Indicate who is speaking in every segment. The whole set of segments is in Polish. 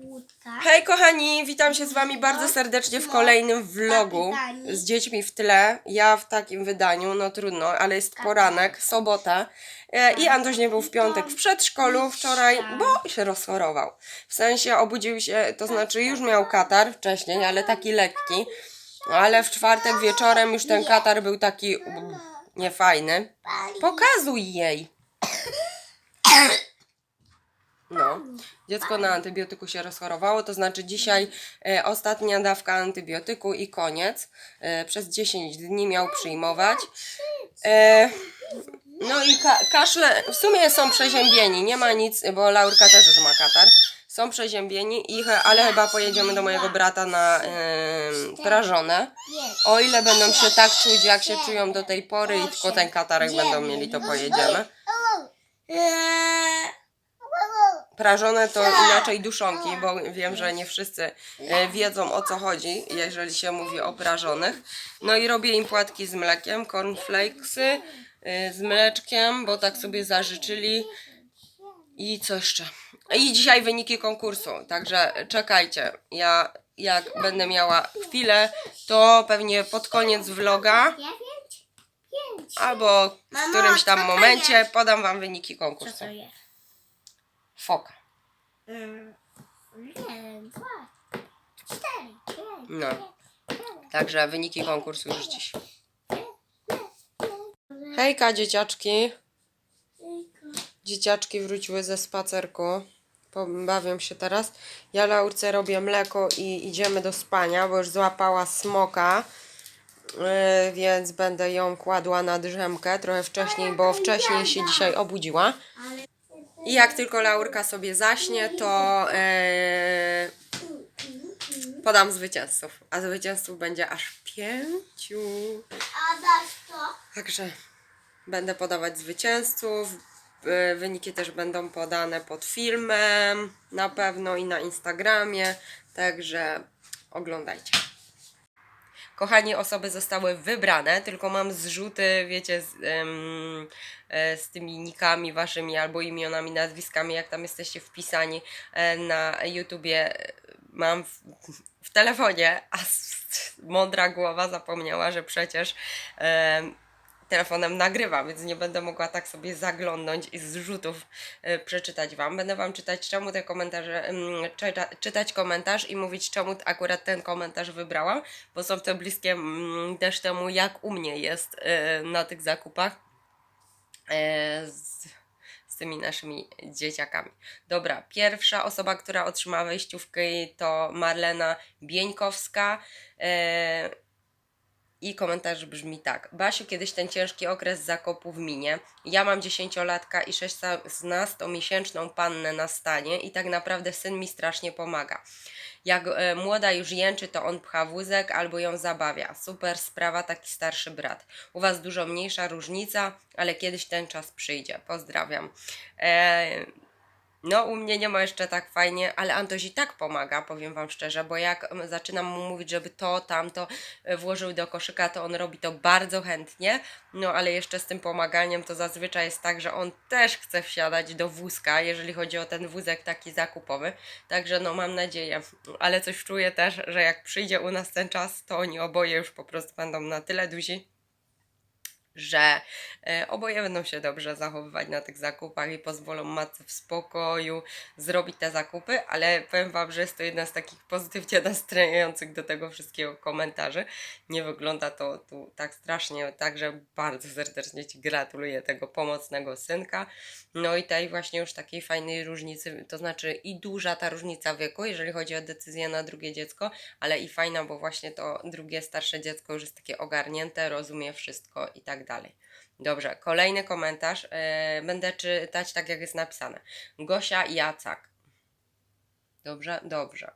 Speaker 1: łódka.
Speaker 2: Hej kochani, witam się z wami bardzo serdecznie w kolejnym vlogu z dziećmi w tle. Ja w takim wydaniu, no trudno, ale jest poranek, sobota. E, i Antoś nie był w piątek w przedszkolu wczoraj, bo się rozchorował. W sensie obudził się, to znaczy już miał katar wcześniej, ale taki lekki, ale w czwartek wieczorem już ten katar był taki mm, niefajny. Pokazuj jej. No, dziecko na antybiotyku się rozchorowało, to znaczy dzisiaj e, ostatnia dawka antybiotyku i koniec. E, przez 10 dni miał przyjmować. E, no i ka- kaszle w sumie są przeziębieni, nie ma nic, bo Laurka też już ma katar. Są przeziębieni, i, he- ale chyba pojedziemy do mojego brata na e, prażone. O ile będą się tak czuć, jak się czują do tej pory i tylko ten katarek będą mieli, to pojedziemy. Prażone to inaczej duszonki, bo wiem, że nie wszyscy e, wiedzą o co chodzi, jeżeli się mówi o prażonych. No i robię im płatki z mlekiem, cornflakesy e, z mleczkiem, bo tak sobie zażyczyli. I co jeszcze? I dzisiaj wyniki konkursu, także czekajcie. Ja jak będę miała chwilę, to pewnie pod koniec vloga albo w którymś tam momencie podam wam wyniki konkursu. Foka.
Speaker 1: Mm, Jeden, dwa, cztery, pięć.
Speaker 2: No. Także wyniki konkursu już dziś. Hejka dzieciaczki. Dzieciaczki wróciły ze spacerku. Bawią się teraz. Ja Laurce robię mleko i idziemy do spania, bo już złapała smoka. Yy, więc będę ją kładła na drzemkę trochę wcześniej, bo wcześniej się dzisiaj obudziła. I jak tylko Laurka sobie zaśnie, to yy, podam zwycięzców. A zwycięzców będzie aż pięciu.
Speaker 1: A dasz to?
Speaker 2: Także będę podawać zwycięzców. Y, Wyniki też będą podane pod filmem, na pewno i na Instagramie. Także oglądajcie. Kochani, osoby zostały wybrane, tylko mam zrzuty, wiecie, z, em, e, z tymi nikami waszymi albo imionami, nazwiskami, jak tam jesteście wpisani e, na YouTubie. Mam w, w telefonie, a mądra głowa zapomniała, że przecież telefonem nagrywam, więc nie będę mogła tak sobie zaglądnąć i z rzutów e, przeczytać Wam. Będę Wam czytać, czemu te komentarze, czyta, czytać komentarz i mówić, czemu akurat ten komentarz wybrałam, bo są to bliskie mm, też temu, jak u mnie jest e, na tych zakupach e, z, tymi naszymi dzieciakami. Dobra, pierwsza osoba, która otrzymała wejściówki to Marlena Bieńkowska. I komentarz brzmi tak. Basiu, kiedyś ten ciężki okres zakopów minie. Ja mam dziesięciolatka i 16-miesięczną pannę na stanie i tak naprawdę syn mi strasznie pomaga. Jak e, młoda już jęczy, to on pcha wózek albo ją zabawia. Super sprawa, taki starszy brat. U Was dużo mniejsza różnica, ale kiedyś ten czas przyjdzie. Pozdrawiam. E, no, u mnie nie ma jeszcze tak fajnie, ale Antoś i tak pomaga, powiem Wam szczerze, bo jak zaczynam mu mówić, żeby to, tamto e, włożył do koszyka, to on robi to bardzo chętnie. No, ale jeszcze z tym pomaganiem to zazwyczaj jest tak, że on też chce wsiadać do wózka, jeżeli chodzi o ten wózek taki zakupowy. Także no, mam nadzieję, ale coś czuję też, że jak przyjdzie u nas ten czas, to oni oboje już po prostu będą na tyle duzi, że e, oboje będą się dobrze zachowywać na tych zakupach i pozwolą matce w spokoju zrobić te zakupy, ale powiem Wam, że jest to jeden z takich pozytywnie nastrajających do tego wszystkiego komentarzy. Nie wygląda to tu tak strasznie, także bardzo serdecznie Ci gratuluję tego pomocnego synka. No i tej właśnie już takiej fajnej różnicy, to znaczy i duża ta różnica wieku, jeżeli chodzi o decyzję na drugie dziecko, ale i fajna, bo właśnie to drugie starsze dziecko już jest takie ogarnięte, rozumie wszystko i tak dalej. Dobrze, kolejny komentarz. e, będę czytać tak, jak jest napisane. Gosia Jacak. Dobrze, dobrze.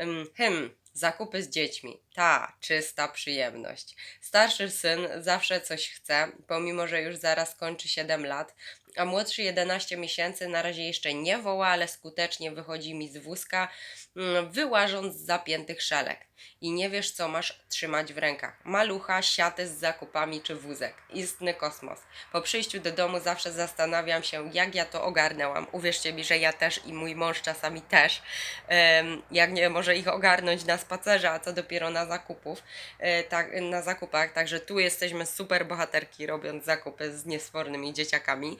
Speaker 2: Ym, Hym. Zakupy z dziećmi. Ta czysta przyjemność. Starszy syn zawsze coś chce, pomimo że już zaraz kończy 7 lat, a młodszy 11 miesięcy na razie jeszcze nie woła, ale skutecznie wychodzi mi z wózka, mm, wyłażąc zapiętych szelek. I nie wiesz, co masz trzymać w rękach. Malucha, siaty z zakupami czy wózek. Istny kosmos. Po przyjściu do domu zawsze zastanawiam się, jak ja to ogarnęłam. Uwierzcie mi, że ja też i mój mąż czasami też. Jak nie może ich ogarnąć na spacerze, a co dopiero na zakupów, e, tak, na zakupach. Także tu jesteśmy super bohaterki, robiąc zakupy z niesfornymi dzieciakami.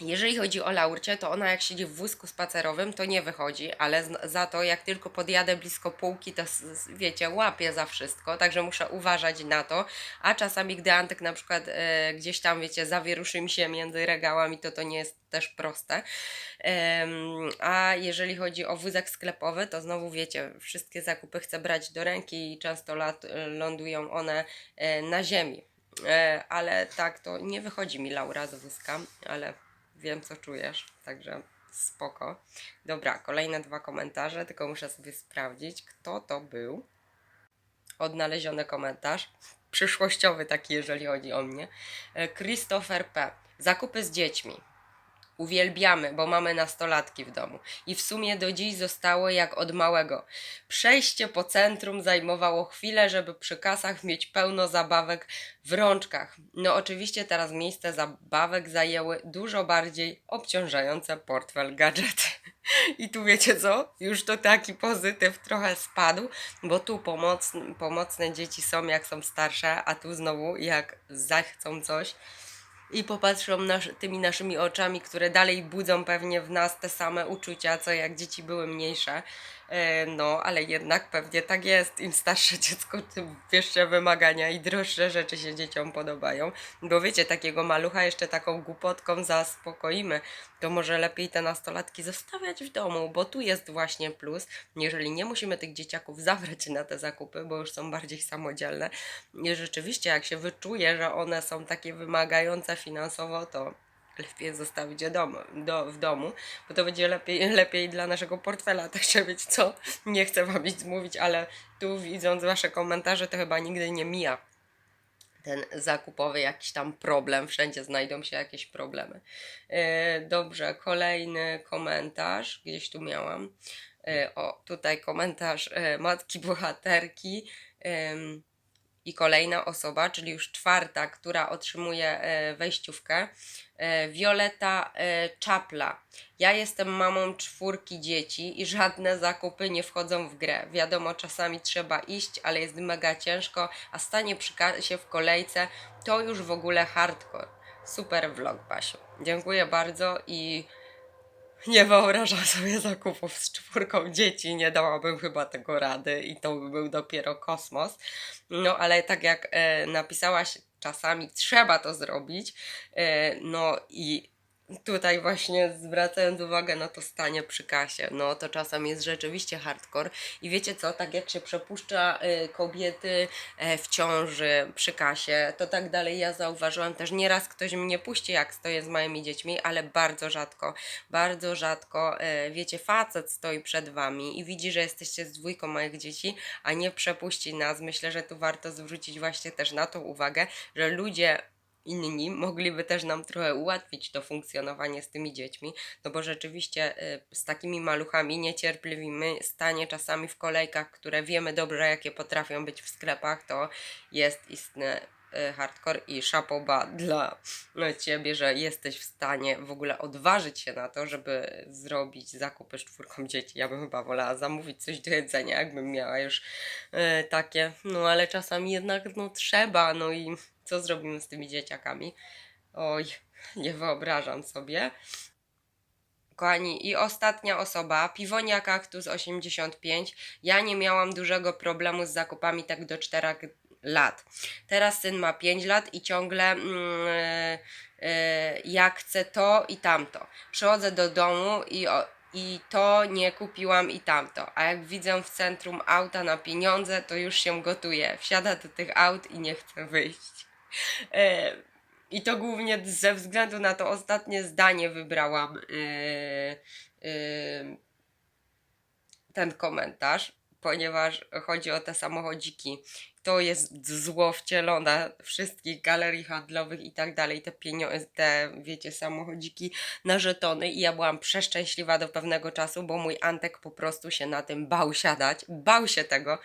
Speaker 2: Jeżeli chodzi o Laurcie, to ona jak siedzi w wózku spacerowym, to nie wychodzi, ale za to jak tylko podjadę blisko półki, to wiecie, łapie za wszystko, także muszę uważać na to. A czasami, gdy Antek na przykład e, gdzieś tam, wiecie, zawieruszy mi się między regałami, to to nie jest też proste. Em, a jeżeli chodzi o wózek sklepowy, to znowu wiecie, wszystkie zakupy chcę brać do ręki i często lat, lądują one e, na ziemi. E, ale tak, to nie wychodzi mi Laura z wózka, ale wiem co czujesz, także spoko. Dobra, kolejne dwa komentarze, tylko muszę sobie sprawdzić, kto to był. Odnaleziony komentarz, przyszłościowy taki, jeżeli chodzi o mnie. E, Christopher P. Zakupy z dziećmi. Uwielbiamy, bo mamy nastolatki w domu. I w sumie do dziś zostało jak od małego. Przejście po centrum zajmowało chwilę, żeby przy kasach mieć pełno zabawek w rączkach. No oczywiście teraz miejsce zabawek zajęły dużo bardziej obciążające portfel gadżety. I tu wiecie co? Już to taki pozytyw trochę spadł, bo tu pomocne, dzieci są jak są starsze, a tu znowu jak zachcą coś, i popatrzą tymi naszymi oczami, które dalej budzą pewnie w nas te same uczucia, co jak dzieci były mniejsze. E, No, ale jednak pewnie tak jest. Im starsze dziecko, tym wyższe wymagania i droższe rzeczy się dzieciom podobają. Bo wiecie, takiego malucha jeszcze taką głupotką zaspokoimy, to może lepiej te nastolatki zostawiać w domu, bo tu jest właśnie plus. Jeżeli nie musimy tych dzieciaków zabrać na te zakupy, bo już są bardziej samodzielne, i rzeczywiście, jak się wyczuje, że one są takie wymagające finansowo, to lepiej zostawić je domu, do, w domu, bo to będzie lepiej, lepiej dla naszego portfela. Także wiecie co, nie chcę wam nic mówić, ale tu widząc wasze komentarze, to chyba nigdy nie mija ten zakupowy jakiś tam problem, wszędzie znajdą się jakieś problemy. E, dobrze, kolejny komentarz, gdzieś tu miałam. E, o, tutaj komentarz e, matki bohaterki. I kolejna osoba, czyli już czwarta, która otrzymuje e, wejściówkę, e, Violeta e, Czapla. Ja jestem mamą czwórki dzieci i żadne zakupy nie wchodzą w grę. Wiadomo, czasami trzeba iść, ale jest mega ciężko, a stanie przy kasie w kolejce to już w ogóle hardcore. Super vlog, Basiu. Dziękuję bardzo i nie wyobrażam sobie zakupów z czwórką dzieci, nie dałabym chyba tego rady i to by był dopiero kosmos. No ale tak jak e, napisałaś, czasami trzeba to zrobić. E, no i tutaj właśnie zwracając uwagę na to stanie przy kasie, no to czasem jest rzeczywiście hardcore. I wiecie co, tak jak się przepuszcza e, kobiety e, w ciąży przy kasie, to tak dalej ja zauważyłam też nieraz ktoś mnie puści jak stoję z małymi dziećmi, ale bardzo rzadko bardzo rzadko, e, wiecie, facet stoi przed wami i widzi, że jesteście z dwójką małych dzieci, a nie przepuści nas. Myślę, że tu warto zwrócić właśnie też na to uwagę, że ludzie inni mogliby też nam trochę ułatwić to funkcjonowanie z tymi dziećmi, no bo rzeczywiście e, z takimi maluchami niecierpliwymi stanie czasami w kolejkach, które wiemy dobrze, jakie potrafią być w sklepach, to jest istny e, hardcore i szapoba dla ciebie, że jesteś w stanie w ogóle odważyć się na to, żeby zrobić zakupy z czwórką dzieci. Ja bym chyba wolała zamówić coś do jedzenia, jakbym miała już e, takie, no ale czasami jednak no trzeba, no i co zrobimy z tymi dzieciakami? Oj, nie wyobrażam sobie. Kochani, i ostatnia osoba, Piwonia Kaktus 85. Ja nie miałam dużego problemu z zakupami tak do 4 lat. Teraz syn ma 5 lat i ciągle e, e, jak chcę to i tamto. Przychodzę do domu i, o, i to nie kupiłam i tamto. A jak widzę w centrum auta na pieniądze, to już się gotuje. Wsiada do tych aut i nie chce wyjść. E, I to głównie ze względu na to ostatnie zdanie wybrałam e, e, ten komentarz. ponieważ chodzi o te samochodziki. To jest zło wcielone wszystkich galerii handlowych i tak dalej, te pieniądze, te wiecie, samochodziki na żetony. I ja byłam przeszczęśliwa do pewnego czasu, bo mój Antek po prostu się na tym bał siadać, bał się tego,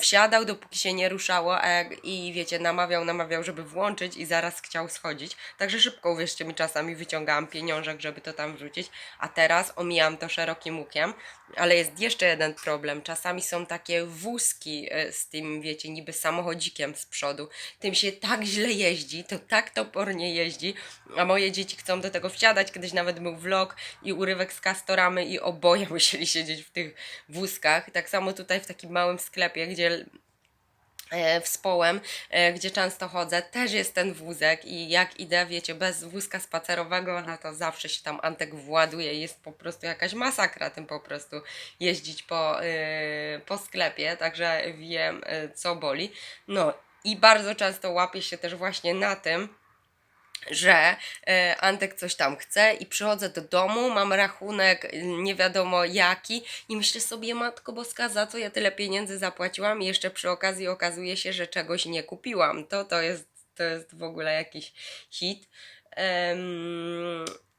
Speaker 2: wsiadał dopóki się nie ruszało jak, i wiecie, namawiał, namawiał, żeby włączyć i zaraz chciał schodzić, także szybko, uwierzcie mi, czasami wyciągałam pieniążek, żeby to tam wrzucić, a teraz omijam to szerokim łukiem, ale jest jeszcze jeden problem, czasami są takie wózki e, z tym, wiecie, niby samochodzikiem z przodu, tym się tak źle jeździ, to tak topornie jeździ, a moje dzieci chcą do tego wsiadać. Kiedyś nawet był vlog i urywek z kastoramy i oboje musieli siedzieć w tych wózkach. Tak samo tutaj w takim małym sklepie, gdzie w Społem, e, gdzie często chodzę, też jest ten wózek i jak idę, wiecie, bez wózka spacerowego, no to zawsze się tam Antek właduje, jest po prostu jakaś masakra tym po prostu jeździć po, e, po sklepie, także wiem e, co boli. No i bardzo często łapię się też właśnie na tym, że e, Antek coś tam chce i przychodzę do domu, mam rachunek nie wiadomo jaki i myślę sobie, Matko Boska, za co ja tyle pieniędzy zapłaciłam i jeszcze przy okazji okazuje się, że czegoś nie kupiłam. To, to, jest, to jest w ogóle jakiś hit.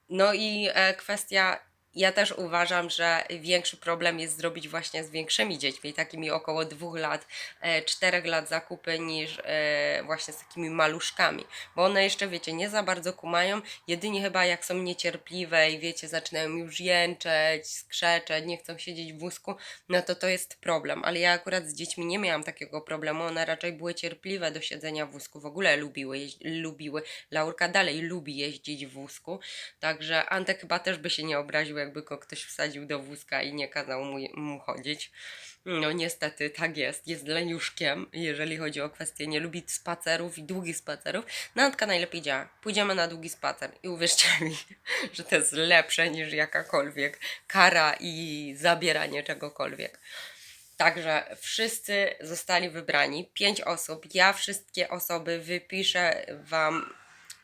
Speaker 2: No i e, kwestia ja też uważam, że większy problem jest zrobić właśnie z większymi dziećmi, takimi około dwóch lat, e, czterech lat zakupy, niż e, właśnie z takimi maluszkami. Bo one jeszcze, wiecie, nie za bardzo kumają, jedynie chyba jak są niecierpliwe i wiecie, zaczynają już jęczeć, skrzeczeć, nie chcą siedzieć w wózku, no to to jest problem. Ale ja akurat z dziećmi nie miałam takiego problemu, one raczej były cierpliwe do siedzenia w wózku, w ogóle lubiły, lubiły. Laurka dalej lubi jeździć w wózku, także Antek chyba też by się nie obraził, jakby go ktoś wsadził do wózka i nie kazał mu, mu chodzić. No niestety tak jest, jest leniuszkiem, jeżeli chodzi o kwestię, nie lubi spacerów i długich spacerów. No Antka najlepiej działa, pójdziemy na długi spacer i uwierzcie mi, że to jest lepsze niż jakakolwiek kara i zabieranie czegokolwiek. Także wszyscy zostali wybrani, pięć osób. Ja wszystkie osoby wypiszę Wam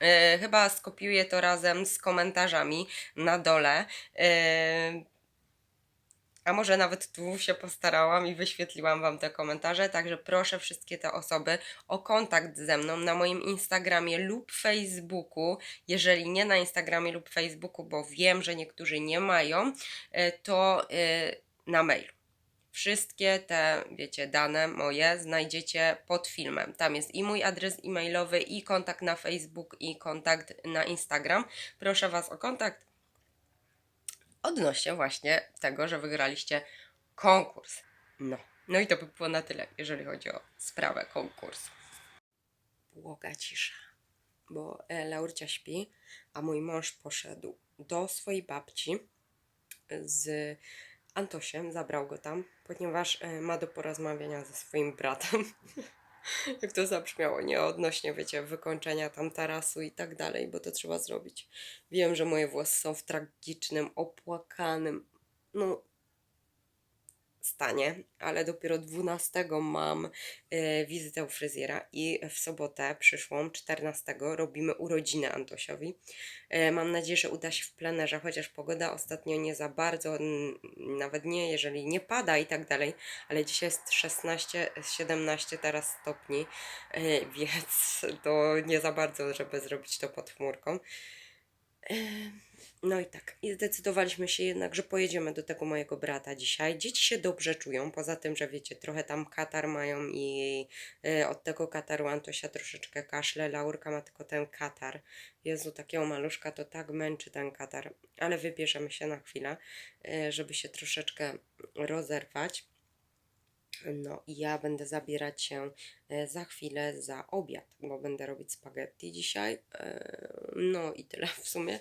Speaker 2: E, chyba skopiuję to razem z komentarzami na dole. E, a może nawet tu się postarałam i wyświetliłam Wam te komentarze, także proszę wszystkie te osoby o kontakt ze mną na moim Instagramie lub Facebooku. Jeżeli nie na Instagramie lub Facebooku, bo wiem, że niektórzy nie mają, e, to na mail. Wszystkie te, wiecie, dane moje znajdziecie pod filmem. Tam jest i mój adres e-mailowy, i kontakt na Facebook, i kontakt na Instagram. Proszę Was o kontakt odnośnie właśnie tego, że wygraliście konkurs. No, no i to by było na tyle, jeżeli chodzi o sprawę konkursu. Błoga cisza, bo e, Laurcia śpi, a mój mąż poszedł do swojej babci z Antosiem, zabrał go tam, ponieważ e, ma do porozmawiania ze swoim bratem. Jak to zabrzmiało, nie odnośnie, wiecie, wykończenia tam tarasu i tak dalej, bo to trzeba zrobić. Wiem, że moje włosy są w tragicznym, opłakanym, no, stanie, ale dopiero 12 mam e, wizytę u fryzjera i w sobotę przyszłą, 14, robimy urodziny Antosiowi. E, mam nadzieję, że uda się w plenerze, chociaż pogoda ostatnio nie za bardzo, nawet nie, jeżeli nie pada i tak dalej, ale dzisiaj jest 16-17 teraz stopni, e, więc to nie za bardzo, żeby zrobić to pod chmurką. No i tak, i zdecydowaliśmy się jednak, że pojedziemy do tego mojego brata dzisiaj. Dzieci się dobrze czują, poza tym, że wiecie, trochę tam katar mają i e, od tego kataru Antosia troszeczkę kaszle, Laurka ma tylko ten katar. Jezu, takiego maluszka to tak męczy ten katar, ale wybierzemy się na chwilę, e, żeby się troszeczkę rozerwać. No i ja będę zabierać się e, za chwilę za obiad, bo będę robić spaghetti dzisiaj. E, No i tyle w sumie.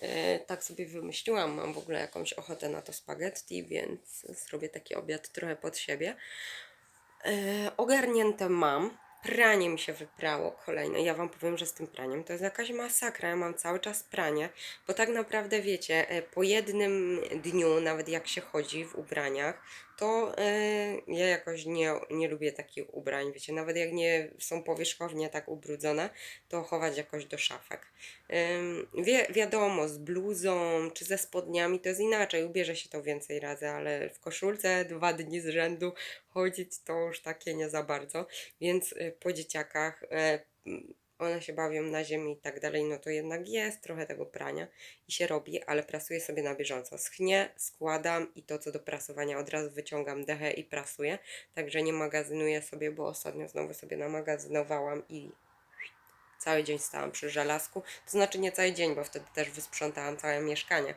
Speaker 2: E, Tak sobie wymyśliłam, mam w ogóle jakąś ochotę na to spaghetti, więc zrobię taki obiad trochę pod siebie. Ogarnięte mam. pranie mi się wyprało kolejne. Ja wam powiem, że z tym praniem to jest jakaś masakra. Ja mam cały czas pranie, bo tak naprawdę wiecie, po jednym dniu, nawet jak się chodzi w ubraniach, to e, ja jakoś nie, nie lubię takich ubrań, wiecie, nawet jak nie są powierzchownie tak ubrudzone, to chować jakoś do szafek. Wie, wiadomo, z bluzą czy ze spodniami to jest inaczej, ubierze się to więcej razy, ale w koszulce dwa dni z rzędu chodzić to już takie nie za bardzo, więc y, po dzieciakach y, one się bawią na ziemi i tak dalej, no to jednak jest trochę tego prania i się robi, ale prasuję sobie na bieżąco. Schnie, składam i to co do prasowania od razu wyciągam dechę i prasuję, także nie magazynuję sobie, bo ostatnio znowu sobie namagazynowałam i cały dzień stałam przy żelazku. To znaczy nie cały dzień, bo wtedy też wysprzątałam całe mieszkanie.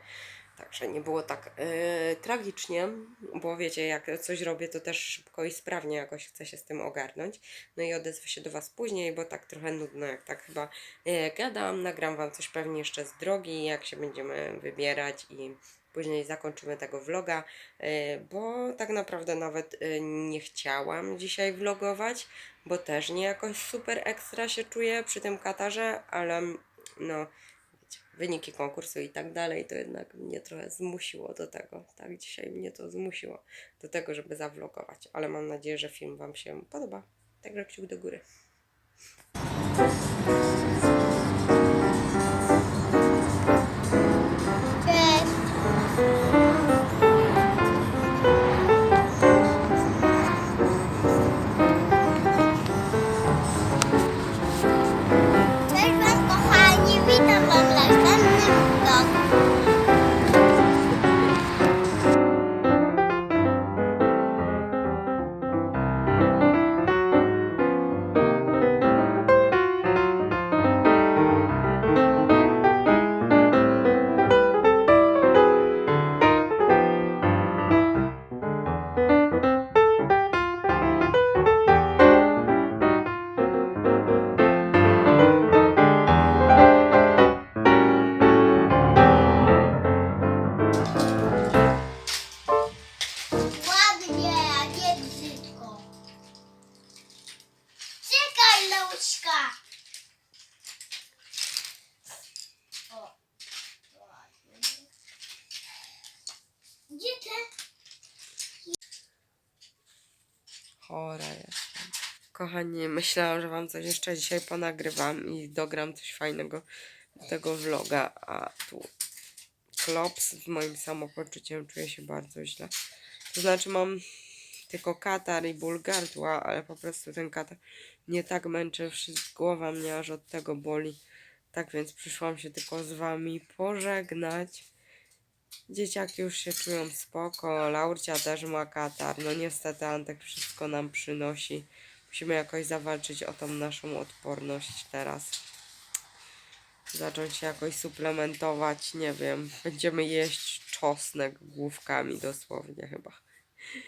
Speaker 2: Także nie było tak yy, tragicznie, bo wiecie, jak coś robię, to też szybko i sprawnie jakoś chcę się z tym ogarnąć. No i odezwę się do Was później, bo tak trochę nudno, jak tak chyba yy, gadam. Nagram Wam coś pewnie jeszcze z drogi, jak się będziemy wybierać i później zakończymy tego vloga, yy, bo tak naprawdę nawet nie chciałam dzisiaj vlogować, bo też nie jakoś super ekstra się czuję przy tym katarze, ale no wyniki konkursu i tak dalej, to jednak mnie trochę zmusiło do tego. Tak, dzisiaj mnie to zmusiło do tego, żeby zavlogować. Ale mam nadzieję, że film Wam się podoba. Także kciuk do góry.
Speaker 1: Kochani,
Speaker 2: myślałam, że Wam coś jeszcze dzisiaj ponagrywam i dogram coś fajnego do tego vloga, a tu klops z moim samopoczuciem czuję się bardzo źle. To znaczy mam tylko katar i ból gardła, ale po prostu ten katar mnie tak męczy, wszystko głowa mnie aż od tego boli. Tak więc przyszłam się tylko z Wami pożegnać. Dzieciaki już się czują spoko, Laurcia też ma katar. No niestety Antek wszystko nam przynosi. Musimy jakoś zawalczyć o tą naszą odporność teraz. Zacząć się jakoś suplementować, nie wiem. Będziemy jeść czosnek główkami dosłownie chyba.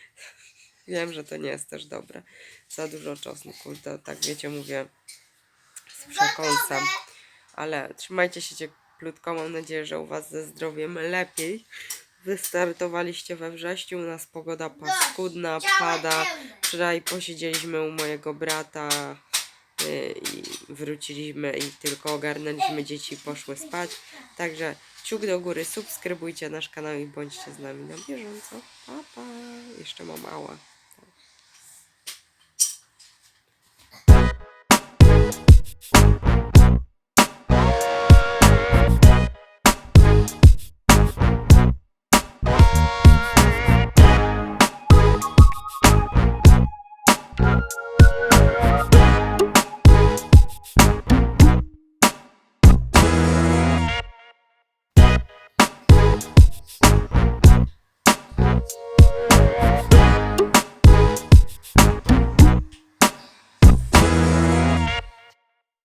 Speaker 2: Wiem, że to nie jest też dobre. Za dużo czosnku, to tak wiecie, mówię z przekąsem. Ale trzymajcie się cieplutko. Mam nadzieję, że u Was ze zdrowiem lepiej. Wystartowaliście we wrześniu, u nas pogoda paskudna, pada. Wczoraj posiedzieliśmy u mojego brata y, i wróciliśmy i tylko ogarnęliśmy dzieci i poszły spać. Także ciuk do góry, subskrybujcie nasz kanał i bądźcie z nami na bieżąco. Pa, pa. Jeszcze mam.